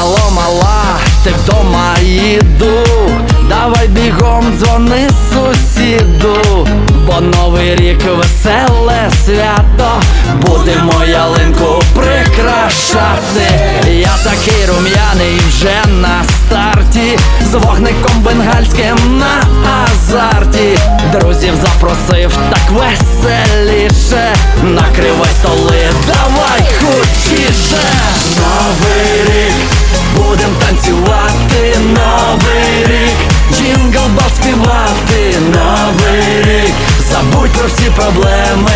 Алло, мала, ти вдома їду. Давай бігом дзвони сусіду, бо новий рік веселе свято, будемо ялинку прикрашати. Я такий рум'яний вже на старті, з вогником бенгальським на азарті. Друзів запросив так веселіше. Накривай столи, давай хучіше. Новий рік, будем танцювати, новий рік, джингл співати, новий рік, забудь про всі проблеми.